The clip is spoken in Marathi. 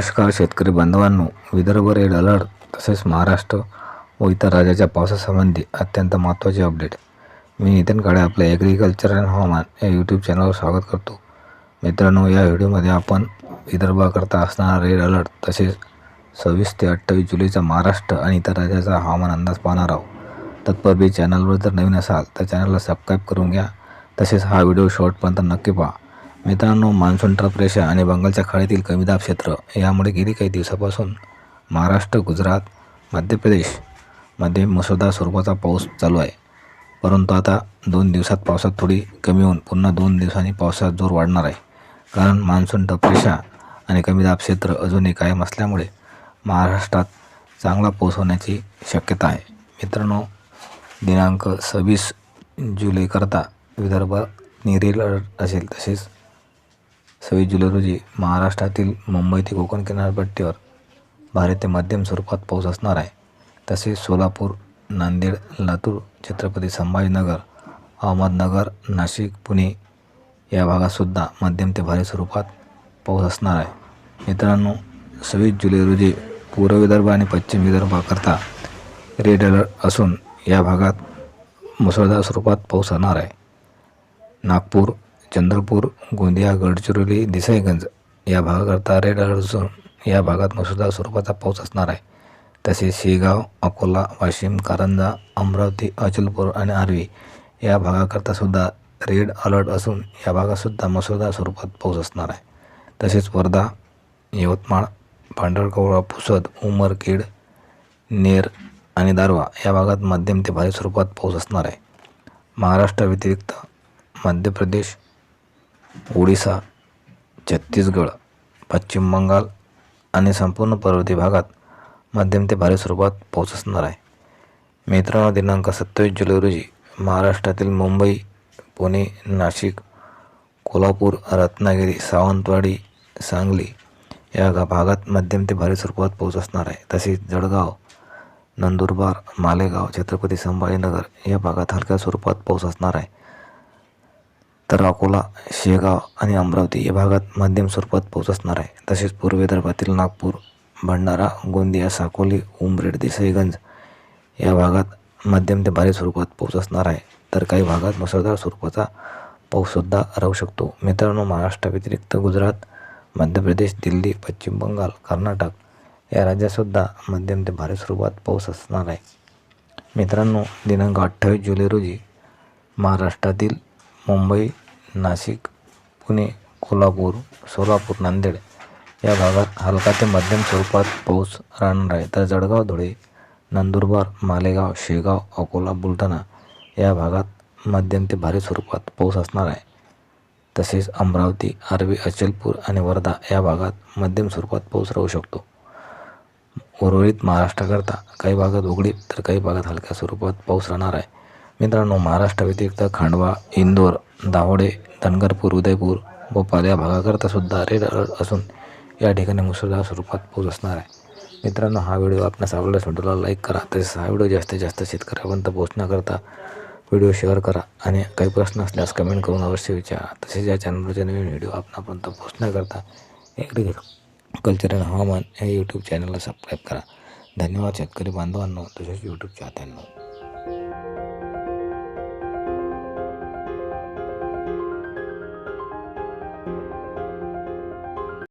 नमस्कार शेतकरी बांधवांनो विदर्भ रेड अलर्ट तसेच महाराष्ट्र व इतर राज्याच्या पावसासंबंधी अत्यंत महत्त्वाचे अपडेट. मी नितीन काळे आपल्या ॲग्रिकल्चर अँड हवामान या यूट्यूब चॅनलवर स्वागत करतो. मित्रांनो या व्हिडिओमध्ये आपण विदर्भाकरता असणारा रेड अलर्ट तसेच सव्वीस ते अठ्ठावीस जुलैचा महाराष्ट्र आणि इतर राज्याचा हवामान अंदाज पाहणार आहोत. तत्पूर्वी चॅनलवर जर नवीन असाल तर चॅनलला सबस्क्राईब करून घ्या. तसेच हा व्हिडिओ शेवटपर्यंत नक्की पहा. मित्रांनो मान्सून ट्रफ रेषा आणि बंगालच्या खाडीतील कमी दाब क्षेत्र यामुळे गेली काही दिवसापासून महाराष्ट्र गुजरात मध्य प्रदेशमध्ये मुसळधार स्वरूपाचा पाऊस चालू आहे. परंतु आता दोन दिवसात पावसात थोडी कमी होऊन पुन्हा दोन दिवसांनी पावसात जोर वाढणार आहे. कारण मान्सून ट्रफ रेषा आणि कमी दाब क्षेत्र अजूनही कायम असल्यामुळे महाराष्ट्रात चांगला पाऊस होण्याची शक्यता आहे. मित्रांनो दिनांक सव्वीस जुलैकरता विदर्भ निरेल असेल तसेच सव्वीस जुलै रोजी महाराष्ट्रातील मुंबई ते कोकण किनारपट्टीवर भारी ते मध्यम स्वरूपात पाऊस असणार आहे. तसेच सोलापूर नांदेड लातूर छत्रपती संभाजीनगर अहमदनगर नाशिक पुणे या भागातसुद्धा मध्यम ते भारी स्वरूपात पाऊस असणार आहे. मित्रांनो सव्वीस जुलै रोजी पूर्व विदर्भ आणि पश्चिम विदर्भाकरता रेड अलर्ट असून या भागात मुसळधार स्वरूपात पाऊस होणार आहे. नागपूर चंद्रपूर गोंदिया गडचिरोली देसाईगंज या भागाकरता रेड अलर्ट असून या भागात मुसळधार स्वरूपाचा पाऊस असणार आहे. तसेच शेगाव अकोला वाशिम कारंजा अमरावती अचलपूर आणि आर्वी या भागाकरता सुद्धा रेड अलर्ट असून या भागातसुद्धा मुसळधार स्वरूपात पाऊस असणार आहे. तसेच वर्धा यवतमाळ पांढरकवळा पुसद उमरखेड नेर आणि दारवा या भागात मध्यम ते भारी स्वरूपात पाऊस असणार आहे. महाराष्ट्राव्यतिरिक्त मध्य प्रदेश ओडिसा छत्तीसगड पश्चिम बंगाल आणि संपूर्ण पर्वती भागात मध्यम ते भारी स्वरूपात पाऊस असणार आहे. मित्रांनो दिनांक सत्तावीस जुलै रोजी महाराष्ट्रातील मुंबई पुणे नाशिक कोल्हापूर रत्नागिरी सावंतवाडी सांगली या भागात मध्यम ते भारी स्वरूपात पाऊस असणार आहे. तसेच जळगाव नंदुरबार मालेगाव छत्रपती संभाजीनगर या भागात हलक्या स्वरूपात पाऊस असणार आहे. तर अकोला शेगाव आणि अमरावती या भागात मध्यम स्वरूपात पाऊस असणार आहे. तसेच पूर्व विदर्भातील नागपूर भंडारा गोंदिया साकोली उमरेड देसाईगंज या भागात मध्यम ते भारी स्वरूपात पाऊस असणार आहे. तर काही भागात मुसळधार स्वरूपाचा पाऊससुद्धा राहू शकतो. मित्रांनो महाराष्ट्राव्यतिरिक्त गुजरात मध्य प्रदेश दिल्ली पश्चिम बंगाल कर्नाटक या राज्यातसुद्धा मध्यम ते भारी स्वरूपात पाऊस असणार आहे. मित्रांनो दिनांक अठ्ठावीस जुलै रोजी महाराष्ट्रातील मुंबई नाशिक पुणे कोल्हापूर सोलापूर नांदेड या भागात हलका ते मध्यम स्वरूपात पाऊस राहणार आहे तर जळगाव धुळे नंदुरबार मालेगाव शेगाव अकोला बुलढाणा या भागात मध्यम ते भारी स्वरूपात पाऊस असणार आहे. तसेच अमरावती आर्वी अचलपूर आणि वर्धा या भागात मध्यम स्वरूपात पाऊस राहू शकतो. उर्वरित महाराष्ट्राकरता काही भागात उघडीप तर काही भागात हलक्या स्वरूपात पाऊस राहणार आहे. मित्रांनो महाराष्ट्राव्यतिरिक्त खांडवा इंदोर दावडे धनगरपूर उदयपूर भोपाळ या भागाकरता सुद्धा रेड अलर्ट असून या ठिकाणी मुसळधार स्वरूपात पाऊस असणार आहे. मित्रांनो हा व्हिडिओ आपणास आवडल्यास व्हिडिओला लाईक करा तसेच हा व्हिडिओ जास्तीत जास्त शेतकऱ्यापर्यंत पोहोचण्याकरता व्हिडिओ शेअर करा आणि काही प्रश्न असल्यास कमेंट करून अवश्य विचारा. तसेच या चॅनलवरचे नवीन व्हिडिओ आपणापर्यंत पोहोचण्याकरता ॲग्रिकल्चर अँड हवामान या यूट्यूब चॅनलला सबस्क्राईब करा. धन्यवाद शेतकरी बांधवांनो तसेच यूट्यूब चाहत्यांना